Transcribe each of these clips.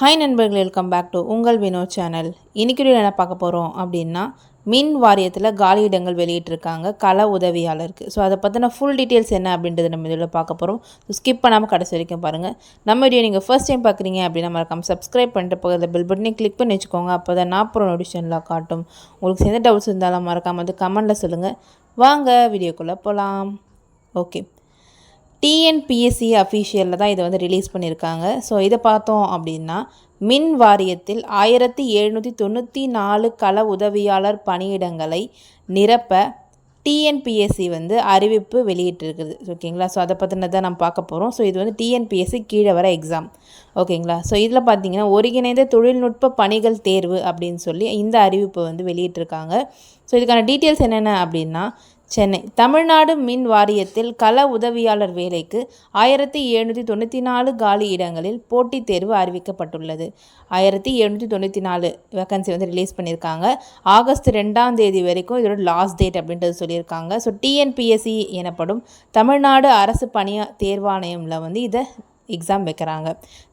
Hi நண்பர்கள் welcome back to உங்கள் Vinod channel இன்றைக்கி என்ன பார்க்க போகிறோம் அப்படின்னா மின் வாரியத்தில் காலியிடங்கள் வெளியிட்டிருக்காங்க கல உதவியாளருக்கு. ஸோ அதை பற்றின ஃபுல் டீட்டெயில்ஸ் என்ன அப்படின்றத நம்ம இதில் பார்க்க போகிறோம் ஸோ ஸ்கிப் பண்ணாமல் கடைசி வரைக்கும் பாருங்கள் நம்ம வீடியோ நீங்கள் ஃபர்ஸ்ட் டைம் பார்க்குறீங்க அப்படின்னா மறக்காம சப்ஸ்கிரைப் பண்ணிட்டு பக்கத்தில் பெல் பட்டனே கிளிக் பண்ணி வச்சுக்கோங்க. அப்போ தான் நான் அப்புறம் நோட்டிஃபிகேஷனில் காட்டும். உங்களுக்கு எந்த டவுட்ஸ் இருந்தாலும் மறக்காமல் வந்து கமெண்டில் சொல்லுங்கள் வாங்க வீடியோக்குள்ளே போகலாம் ஓகே டிஎன்பிஎஸ்சி அஃபீஷியலில் தான் இதை வந்து ரிலீஸ் பண்ணியிருக்காங்க ஸோ இதை பார்த்தோம் அப்படின்னா மின் வாரியத்தில் ஆயிரத்தி எழுநூற்றி தொண்ணூற்றி நாலு கள உதவியாளர் பணியிடங்களை நிரப்ப டிஎன்பிஎஸ்சி வந்து அறிவிப்பு வெளியிட்டிருக்குது. ஓகேங்களா? ஸோ அதை பற்றினதான் நம்ம பார்க்க போகிறோம் ஸோ இது வந்து டிஎன்பிஎஸ்சி கீழே வர எக்ஸாம் ஓகேங்களா? ஸோ இதில் பார்த்தீங்கன்னா ஒருங்கிணைந்த தொழில்நுட்ப பணிகள் தேர்வு அப்படின்னு சொல்லி இந்த அறிவிப்பை வந்து வெளியிட்டிருக்காங்க. ஸோ இதுக்கான டீட்டெயில்ஸ் என்னென்ன அப்படின்னா சென்னை. தமிழ்நாடு மின் வாரியத்தில் கள உதவியாளர் வேலைக்கு ஆயிரத்தி எழுநூற்றி தொண்ணூற்றி நாலு காலி இடங்களில் போட்டித் தேர்வு அறிவிக்கப்பட்டுள்ளது. ஆயிரத்தி எழுநூற்றி தொண்ணூற்றி நாலு வேக்கன்சி வந்து ரிலீஸ் பண்ணியிருக்காங்க. ஆகஸ்ட் ரெண்டாம் தேதி வரைக்கும் இதோட லாஸ்ட் டேட் அப்படின்றது சொல்லியிருக்காங்க. ஸோ டிஎன்பிஎஸ்சி எனப்படும் தமிழ்நாடு அரசு பணியா தேர்வாணையமில் வந்து இதை எக்ஸாம் வைக்கிறாங்க.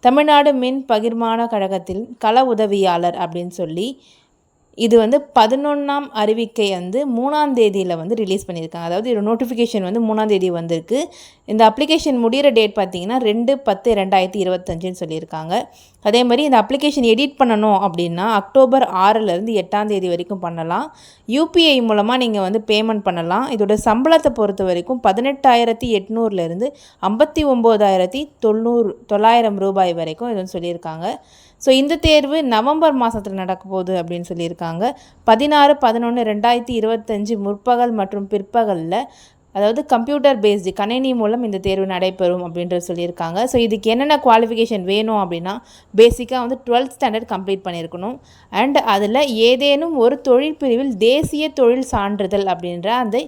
தமிழ்நாடு மின் பகிர்மான கழகத்தில் கள உதவியாளர் அப்படின்னு சொல்லி இது வந்து பதினொன்றாம் அறிவிக்கை வந்து மூணாம் தேதியில் வந்து ரிலீஸ் பண்ணியிருக்காங்க. அதாவது இது நோட்டிஃபிகேஷன் வந்து மூணாம் தேதி வந்திருக்கு. இந்த அப்ளிகேஷன் முடிகிற டேட் பார்த்தீங்கன்னா ரெண்டு பத்து ரெண்டாயிரத்தி இருபத்தஞ்சுன்னு சொல்லியிருக்காங்க. அதே மாதிரி இந்த அப்ளிகேஷன் எடிட் பண்ணணும் அப்படின்னா அக்டோபர் ஆறுலேருந்து எட்டாம் தேதி வரைக்கும் பண்ணலாம். யூபிஐ மூலமாக நீங்கள் வந்து பேமெண்ட் பண்ணலாம். இதோட சம்பளத்தை பொறுத்த வரைக்கும் பதினெட்டாயிரத்தி எட்நூறுலேருந்து ஐம்பத்தி ஒம்போதாயிரத்தி தொண்ணூறு தொள்ளாயிரம் ரூபாய் வரைக்கும் இது வந்து சொல்லியிருக்காங்க. ஸோ இந்த தேர்வு நவம்பர் மாதத்தில் நடக்க போகுது அப்படின்னு சொல்லியிருக்காங்க. பதினாறு பதினொன்று ரெண்டாயிரத்தி இருபத்தஞ்சி முற்பகல் மற்றும் பிற்பகலில் அதாவது கம்ப்யூட்டர் பேஸ்டு கணினி மூலம் இந்த தேர்வு நடைபெறும் அப்படின்றது சொல்லியிருக்காங்க. ஸோ இதுக்கு என்னென்ன குவாலிஃபிகேஷன் வேணும் அப்படின்னா பேசிக்காக வந்து டுவெல்த் ஸ்டாண்டர்ட் கம்ப்ளீட் பண்ணியிருக்கணும். அண்ட் அதில் ஏதேனும் ஒரு தொழில் பிரிவில் தேசிய தொழில் சான்றிதழ் அப்படின்ற அந்த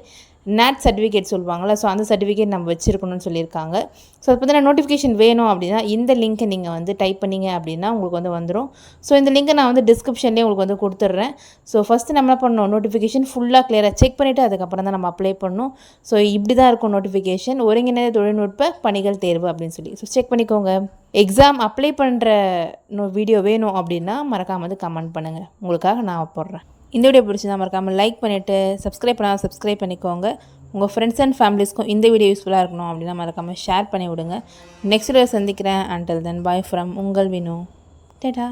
நேட் சர்டிஃபிகேட் சொல்லுவாங்கள்ல ஸோ அந்த சர்டிஃபிகேட் நம்ம வச்சுருக்கணும்னு சொல்லியிருக்காங்க. ஸோ அது பார்த்தீங்கன்னா நோட்டிஃபிகேஷன் வேணும் அப்படின்னா இந்த லிங்க்கை நீங்கள் வந்து டைப் பண்ணிங்க அப்படின்னா உங்களுக்கு வந்து வந்துடும் ஸோ இந்த லிங்க்கை நான் வந்து டிஸ்கிரிப்ஷன்லேயே உங்களுக்கு வந்து கொடுத்துட்றேன். ஸோ ஃபஸ்ட்டு நம்ம என்ன பண்ணணும்? நோட்டிஃபிகேஷன் ஃபுல்லாக கிளியராக செக் பண்ணிவிட்டு அதுக்கப்புறம் தான் நம்ம அப்ளை பண்ணணும். ஸோ இப்படி தான் இருக்கும் நோட்டிஃபிகேஷன் ஒருங்கிணைந்த தொழில்நுட்ப பணிகள் தேர்வு அப்படின்னு சொல்லி. ஸோ செக் பண்ணிக்கோங்க. எக்ஸாம் அப்ளை பண்ணுற வீடியோ வேணும் அப்படின்னா மறக்காமல் வந்து கமெண்ட் பண்ணுங்கள் உங்களுக்காக நான் போடுறேன் இந்த வீடியோ பிடிச்சிருந்தா மறக்காமல் லைக் பண்ணிவிட்டு சப்ஸ்கிரைப் பண்ணால் சப்ஸ்கிரைப் பண்ணிக்கோங்க. உங்கள் ஃப்ரெண்ட்ஸ் அண்ட் ஃபேமிலிஸ்க்கும் இந்த வீடியோ யூஸ்ஃபுல்லாக இருக்கணும் அப்படின்னா மறக்காமல் ஷேர் பண்ணி விடுங்க. நெக்ஸ்ட் வீடியோ சந்திக்கிறேன். அண்டல் தென் பாய் ஃப்ரம் உங்கள் வினு. டேட்டா